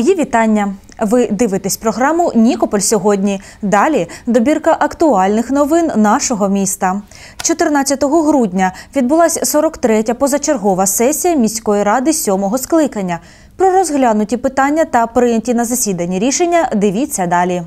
Мої вітання. Ви дивитесь програму Нікополь сьогодні. Далі добірка актуальних новин нашого міста. 14 грудня відбулася 43-я позачергова сесія міської ради сьомого скликання. Про розглянуті питання та прийняті на засіданні рішення дивіться далі.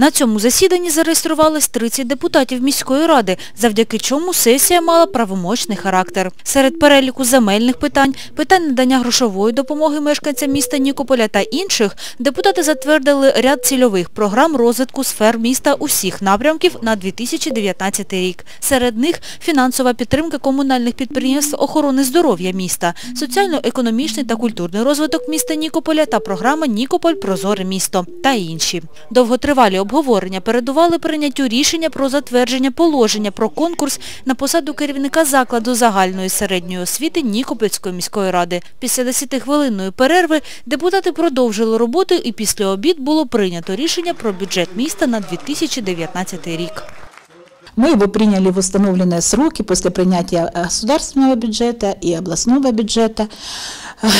На цьому засіданні зареєструвалось 30 депутатів міської ради, завдяки чому сесія мала правомочний характер. Серед переліку земельних питань, питань надання грошової допомоги мешканцям міста Нікополя та інших, депутати затвердили ряд цільових програм розвитку сфер міста усіх напрямків на 2019 рік. Серед них фінансова підтримка комунальних підприємств охорони здоров'я міста, соціально-економічний та культурний розвиток міста Нікополя та програма Нікополь Прозоре місто та інші. Довготривалі обговорення передували прийняттю рішення про затвердження положення про конкурс на посаду керівника закладу загальної середньої освіти Нікопольської міської ради. Після 10-хвилинної перерви депутати продовжили роботу і після обід було прийнято рішення про бюджет міста на 2019 рік. Мы его приняли в установленные сроки после принятия государственного бюджета и областного бюджета.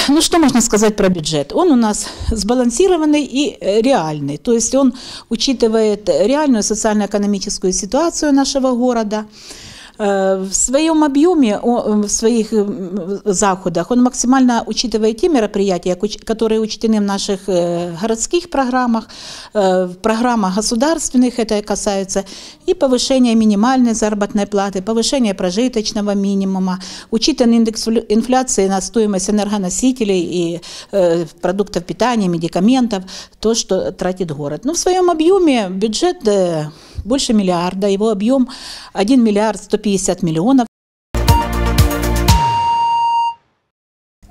Ну, что можно сказать про бюджет? Он у нас сбалансированный и э, реальный. То есть он учитывает реальную социально-экономическую ситуацию нашего города. Э, В своем объеме, о- в своих м, заходах он максимально учитывает те мероприятия, куч- которые учтены в наших э, городских программах, э, в программах государственных это касается, и повышение минимальной заработной платы, повышение прожиточного минимума, учитан индекс флю- инфляции на стоимость энергоносителей и э, продуктов питания, медикаментов, то, что тратит город. Но в своем объеме бюджет э, больше миллиарда, его объем 1 миллиард 150 миллионов.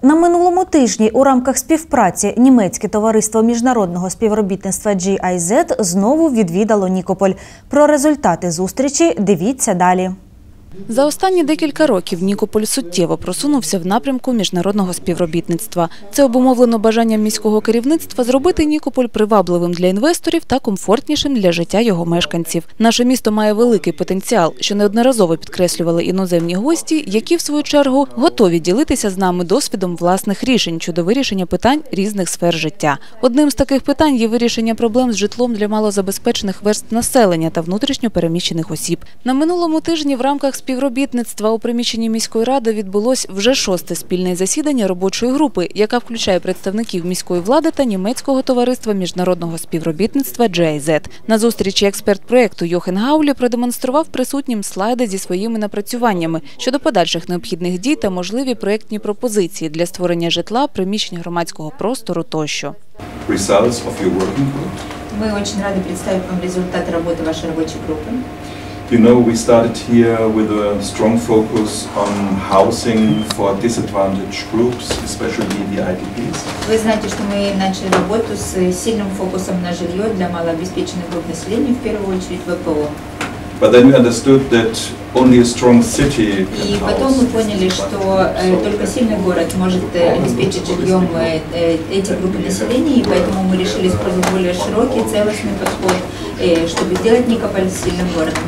На минулому тижні у рамках співпраці німецьке товариство міжнародного співробітництва GIZ знову відвідало Нікополь. Про результати зустрічі дивіться далі. За останні декілька років Нікополь суттєво просунувся в напрямку міжнародного співробітництва. Це обумовлено бажанням міського керівництва зробити Нікополь привабливим для інвесторів та комфортнішим для життя його мешканців. Наше місто має великий потенціал, що неодноразово підкреслювали іноземні гості, які в свою чергу готові ділитися з нами досвідом власних рішень щодо вирішення питань різних сфер життя. Одним з таких питань є вирішення проблем з житлом для малозабезпечених верств населення та внутрішньо переміщених осіб. На минулому тижні в рамках співробітництва у приміщенні міської ради відбулось вже шосте спільне засідання робочої групи, яка включає представників міської влади та німецького товариства міжнародного співробітництва GIZ. На зустрічі експерт проєкту Йохен Гаулі продемонстрував присутнім слайди зі своїми напрацюваннями щодо подальших необхідних дій та можливі проєктні пропозиції для створення житла, приміщень громадського простору тощо. results of your working group. Мы очень рады представить вам результаты работы вашей рабочей группы. You know, we started here with a strong focus on housing for disadvantaged groups, especially the IDPs. Вы знаете, что мы начали работу с сильным фокусом на жилье для малообеспеченных групп населения, в первую очередь ВПО. But then we understood that only a strong city И can потом мы поняли, что э, только сильный город может э, обеспечить жильем э, эти группы населения, и поэтому мы решили использовать более широкий, целостный подход, чтобы сделать Никополь сильным городом.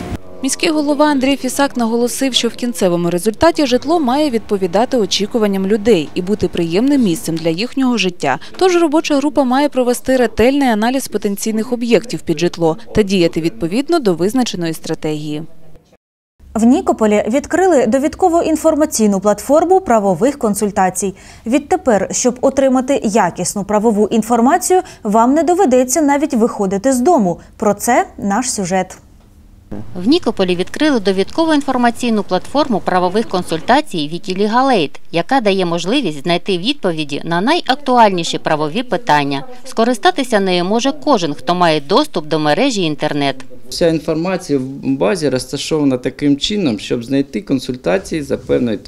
Міський голова Андрій Фісак наголосив, що в кінцевому результаті житло має відповідати очікуванням людей і бути приємним місцем для їхнього життя. Тож робоча група має провести ретельний аналіз потенційних об'єктів під житло та діяти відповідно до визначеної стратегії. В Нікополі відкрили довідково інформаційну платформу правових консультацій. Відтепер, щоб отримати якісну правову інформацію, вам не доведеться навіть виходити з дому. Про це наш сюжет. В Нікополі відкрили довідкову інформаційну платформу правових консультацій Вікілігалейт, яка дає можливість знайти відповіді на найактуальніші правові питання. Скористатися нею може кожен, хто має доступ до мережі інтернет. Вся інформація в базі розташована таким чином, щоб знайти консультації за певною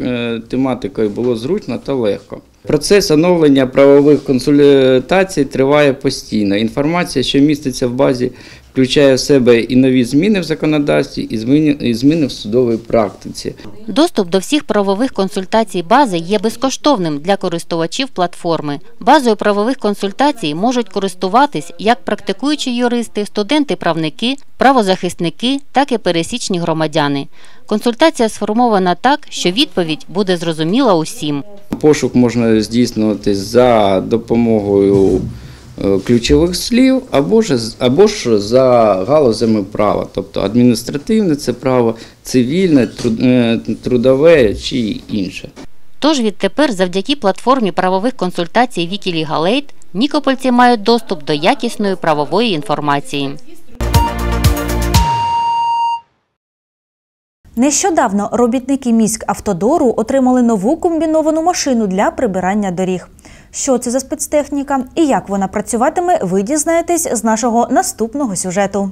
е, тематикою було зручно та легко. Процес оновлення правових консультацій триває постійно. Інформація, що міститься в базі, включає в себе і нові зміни в законодавстві, і зміни, і зміни в судовій практиці. Доступ до всіх правових консультацій бази є безкоштовним для користувачів платформи. Базою правових консультацій можуть користуватись як практикуючі юристи, студенти-правники, правозахисники, так і пересічні громадяни. Консультація сформована так, що відповідь буде зрозуміла усім. Пошук можна здійснювати за допомогою ключових слів або ж, або ж за галузями права, тобто адміністративне це право, цивільне, е, трудове чи інше. Тож відтепер, завдяки платформі правових консультацій Wikilegal нікопольці мають доступ до якісної правової інформації. Нещодавно робітники міськавтодору отримали нову комбіновану машину для прибирання доріг. Що це за спецтехніка і як вона працюватиме, ви дізнаєтесь з нашого наступного сюжету.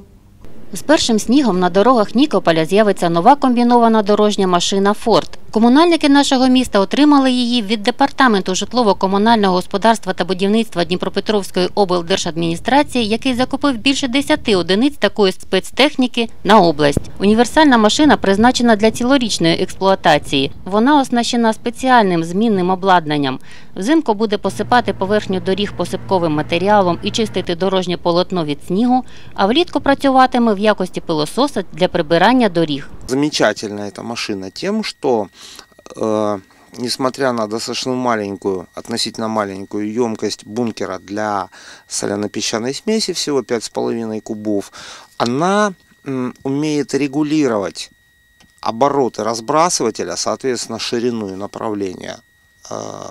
З першим снігом на дорогах Нікополя з'явиться нова комбінована дорожня машина «Форд». Комунальники нашого міста отримали її від Департаменту житлово-комунального господарства та будівництва Дніпропетровської облдержадміністрації, який закупив більше 10 одиниць такої спецтехніки на область. Універсальна машина призначена для цілорічної експлуатації. Вона оснащена спеціальним змінним обладнанням. Взимку буде посипати поверхню доріг посипковим матеріалом і чистити дорожнє полотно від снігу, а влітку працюватиме в якості пилососа для прибирання доріг. Замечательна эта машина тем, что э, несмотря на достаточно маленькую, относительно маленькую емкость бункера для соляно-песчаной смеси, всего 5,5 кубов, она умеет регулировать обороты разбрасывателя, соответственно, ширину и направление э,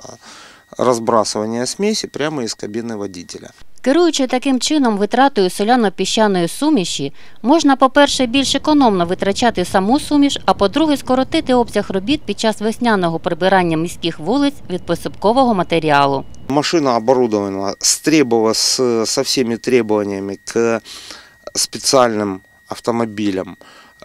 разбрасывания смеси прямо из кабины водителя. Керуючи таким чином витратою соляно-піщаної суміші, можна, по-перше, більш економно витрачати саму суміш, а по-друге, скоротити обсяг робіт під час весняного прибирання міських вулиць від посипкового матеріалу. Машина оборудована с, требова- с- со всеми требованиями к специальным автомобилям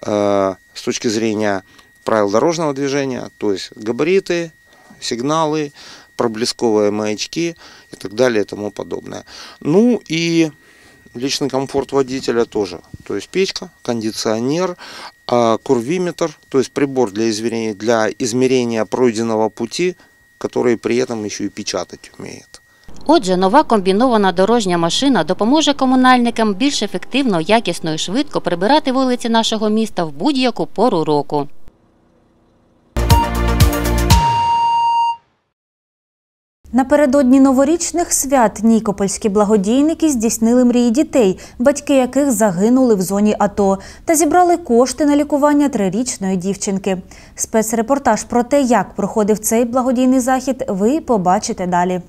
э, с точки зрения правил дорожного движения, то есть габариты, сигналы, проблесковые маячки и так далее и тому подобное. Ну и личный комфорт водителя тоже. То есть печка, кондиционер, а, курвиметр, то есть прибор для измерения, для измерения пройденного пути, который при этом еще и печатать умеет. Отже, нова комбінована дорожня машина допоможе комунальникам більш ефективно, якісно і швидко прибирати вулиці нашого міста в будь-яку пору року. Напередодні новорічних свят нікопольські благодійники здійснили мрії дітей, батьки яких загинули в зоні АТО, та зібрали кошти на лікування трирічної дівчинки. Спецрепортаж про те, як проходив цей благодійний захід, ви побачите далі.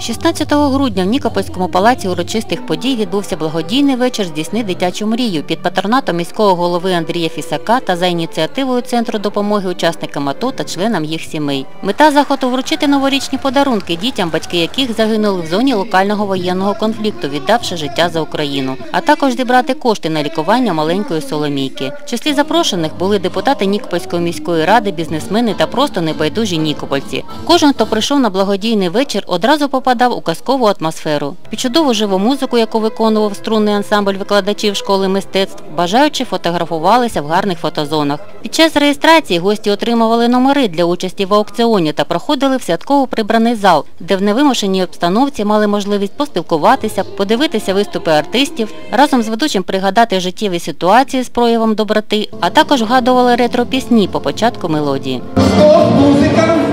16 грудня в Нікопольському палаці урочистих подій відбувся благодійний вечір «Здійсни дитячу мрію» під патронатом міського голови Андрія Фісака та за ініціативою Центру допомоги учасникам АТО та членам їх сімей. Мета заходу – вручити новорічні подарунки дітям, батьки яких загинули в зоні локального воєнного конфлікту, віддавши життя за Україну, а також зібрати кошти на лікування маленької Соломійки. В числі запрошених були депутати Нікопольської міської ради, бізнесмени та просто небайдужі нікопольці. Кожен, хто прийшов на благодійний вечір, одразу попадав у казкову атмосферу. Під чудову живу музику, яку виконував струнний ансамбль викладачів школи мистецтв, бажаючи фотографувалися в гарних фотозонах. Під час реєстрації гості отримували номери для участі в аукціоні та проходили в святково прибраний зал, де в невимушеній обстановці мали можливість поспілкуватися, подивитися виступи артистів, разом з ведучим пригадати життєві ситуації з проявом доброти, а також вгадували ретро-пісні по початку мелодії. Стоп, музыка!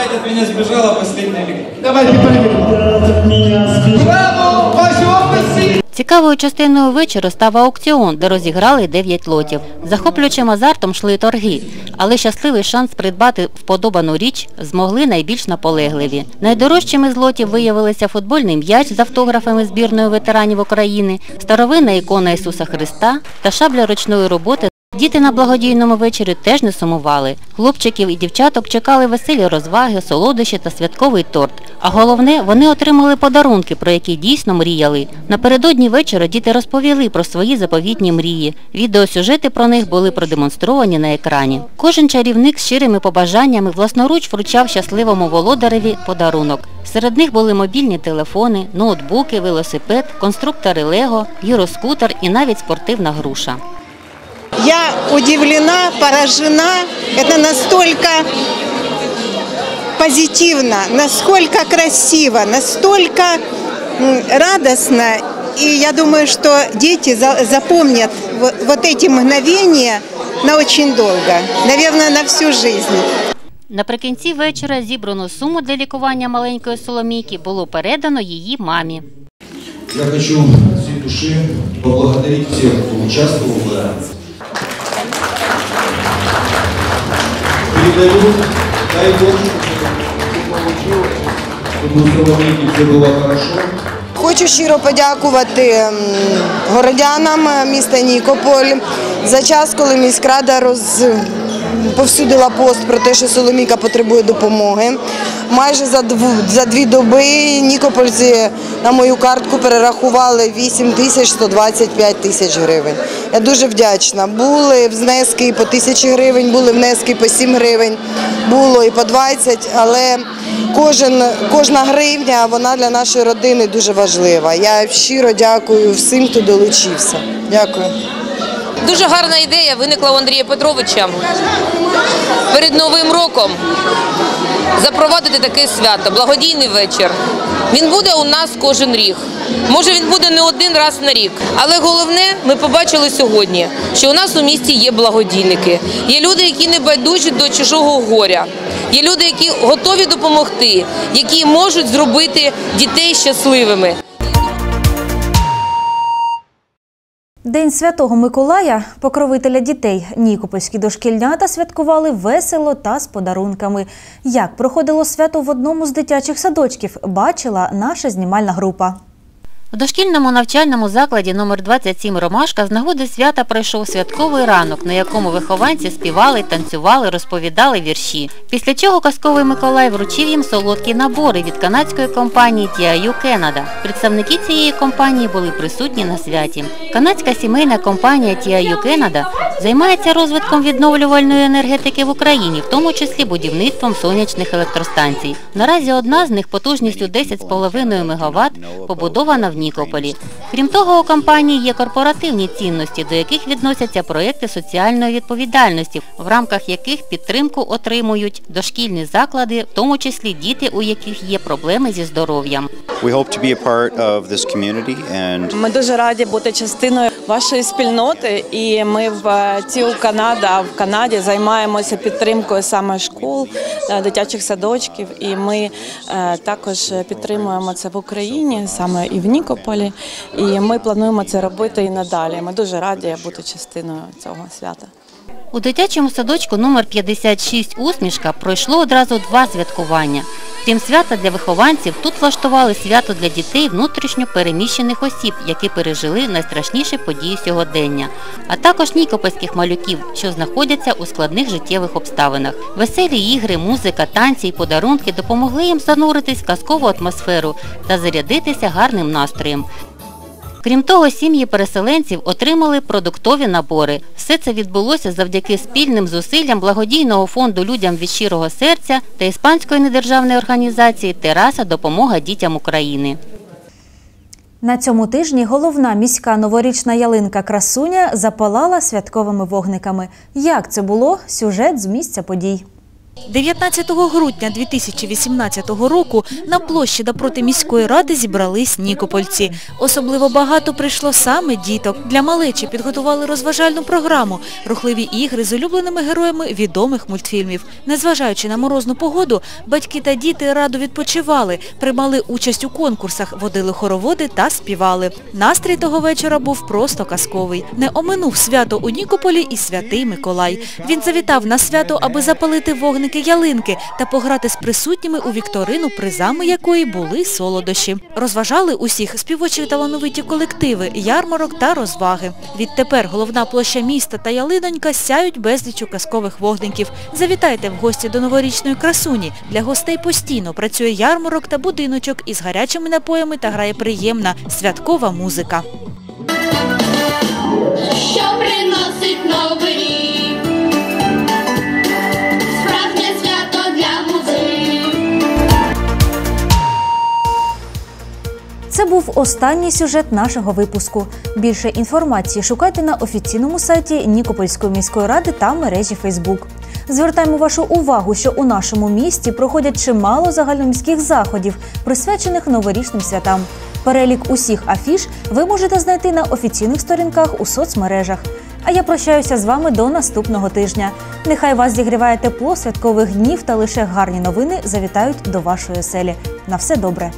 Опять от меня сбежала последняя лига. Давайте Браво! Ваши области! Цікавою частиною вечору став аукціон, де розіграли 9 лотів. Захоплюючим азартом йшли торги, але щасливий шанс придбати вподобану річ змогли найбільш наполегливі. Найдорожчими з лотів виявилися футбольний м'яч з автографами збірної ветеранів України, старовинна ікона Ісуса Христа та шабля ручної роботи. Діти на благодійному вечорі теж не сумували. Хлопчиків і дівчаток чекали веселі розваги, солодощі та святковий торт. А головне, вони отримали подарунки, про які дійсно мріяли. Напередодні вечора діти розповіли про свої заповітні мрії. Відеосюжети про них були продемонстровані на екрані. Кожен чарівник з щирими побажаннями власноруч вручав щасливому володареві подарунок. Серед них були мобільні телефони, ноутбуки, велосипед, конструктори Лего, гіроскутер і навіть спортивна груша. Я удивлена, поражена. Это настолько позитивно, насколько красиво, настолько радостно. И я думаю, что дети за- запомнят во- вот эти мгновения на очень долго, наверное, на всю жизнь. Наприкінці вечора зібрану суму для лікування маленької Соломійки було передано її мамі. Я хочу всей души поблагодарить всех, кто участвовал в Передаю, дай Бог, чтобы все получилось, чтобы у Соломейки все было хорошо. Хочу щиро подякувати м, городянам е, міста Нікополь за час, коли міськрада роз... повсюдила пост про те, що Соломіка потребує допомоги. Майже за, дву... за дві доби Нікопольці на мою картку перерахували 8 тисяч 125 тисяч гривень. Я дуже вдячна. Були внески по тисячі гривень, були внески по 7 гривень, було і по 20, але кожен, кожна гривня вона для нашої родини дуже важлива. Я щиро дякую всім, хто долучився. Дякую. Дуже гарна ідея виникла у Андрія Петровича перед Новим роком запровадити таке свято, благодійний вечір. Він буде у нас кожен рік. Може він буде не один раз на рік, але головне, ми побачили сьогодні, що у нас у місті є благодійники. Є люди, які не байдужі до чужого горя. Є люди, які готові допомогти, які можуть зробити дітей щасливими. День Святого Миколая, покровителя дітей, нікопольські дошкільнята святкували весело та з подарунками. Як проходило свято в одному з дитячих садочків, бачила наша знімальна група. В дошкільному навчальному закладі номер 27 Ромашка з нагоди свята пройшов святковий ранок, на якому вихованці співали, танцювали, розповідали вірші. Після чого казковий Миколай вручив їм солодкі набори від канадської компанії TIU Canada. Представники цієї компанії були присутні на святі. Канадська сімейна компанія TIU Canada займається розвитком відновлювальної енергетики в Україні, в тому числі будівництвом сонячних електростанцій. Наразі одна з них потужністю 10,5 МВт побудована в Нікополі. Крім того, у компанії є корпоративні цінності, до яких відносяться проекти соціальної відповідальності, в рамках яких підтримку отримують дошкільні заклади, в тому числі діти, у яких є проблеми зі здоров'ям. Ми дуже раді бути частиною вашої спільноти, і ми в ТІУ Канада в Канаді займаємося підтримкою саме школ, е, дитячих садочків. І ми е, також підтримуємо це в Україні, саме і в Нікополі. І ми плануємо це робити і надалі. Ми дуже раді бути частиною цього свята. У дитячому садочку номер 56 «Усмішка» пройшло одразу два святкування. Крім свята для вихованців, тут влаштували свято для дітей внутрішньо переміщених осіб, які пережили найстрашніші події сьогодення, а також нікопольських малюків, що знаходяться у складних життєвих обставинах. Веселі ігри, музика, танці і подарунки допомогли їм зануритись в казкову атмосферу та зарядитися гарним настроєм. Крім того, сім'ї переселенців отримали продуктові набори. Все це відбулося завдяки спільним зусиллям благодійного фонду людям від щирого серця та іспанської недержавної організації Тераса Допомога дітям України. На цьому тижні головна міська новорічна ялинка Красуня запалала святковими вогниками. Як це було? Сюжет з місця подій. 19 грудня 2018 року на площі напроти міської ради зібрались нікопольці. Особливо багато прийшло саме діток. Для малечі підготували розважальну програму, рухливі ігри з улюбленими героями відомих мультфільмів. Незважаючи на морозну погоду, батьки та діти радо відпочивали, приймали участь у конкурсах, водили хороводи та співали. Настрій того вечора був просто казковий. Не оминув свято у Нікополі і святий Миколай. Він завітав на свято, аби запалити вогники ялинки та пограти з присутніми у вікторину, призами якої були солодощі. Розважали усіх співочі талановиті колективи, ярмарок та розваги. Відтепер головна площа міста та ялинонька сяють безлічу казкових вогників. Завітайте в гості до новорічної красуні. Для гостей постійно працює ярмарок та будиночок із гарячими напоями та грає приємна святкова музика. Що приносить новий рік? Був останній сюжет нашого випуску. Більше інформації шукайте на офіційному сайті Нікопольської міської ради та мережі Фейсбук. Звертаємо вашу увагу, що у нашому місті проходять чимало загальноміських заходів, присвячених новорічним святам. Перелік усіх афіш ви можете знайти на офіційних сторінках у соцмережах. А я прощаюся з вами до наступного тижня. Нехай вас зігріває тепло святкових днів та лише гарні новини завітають до вашої оселі. На все добре.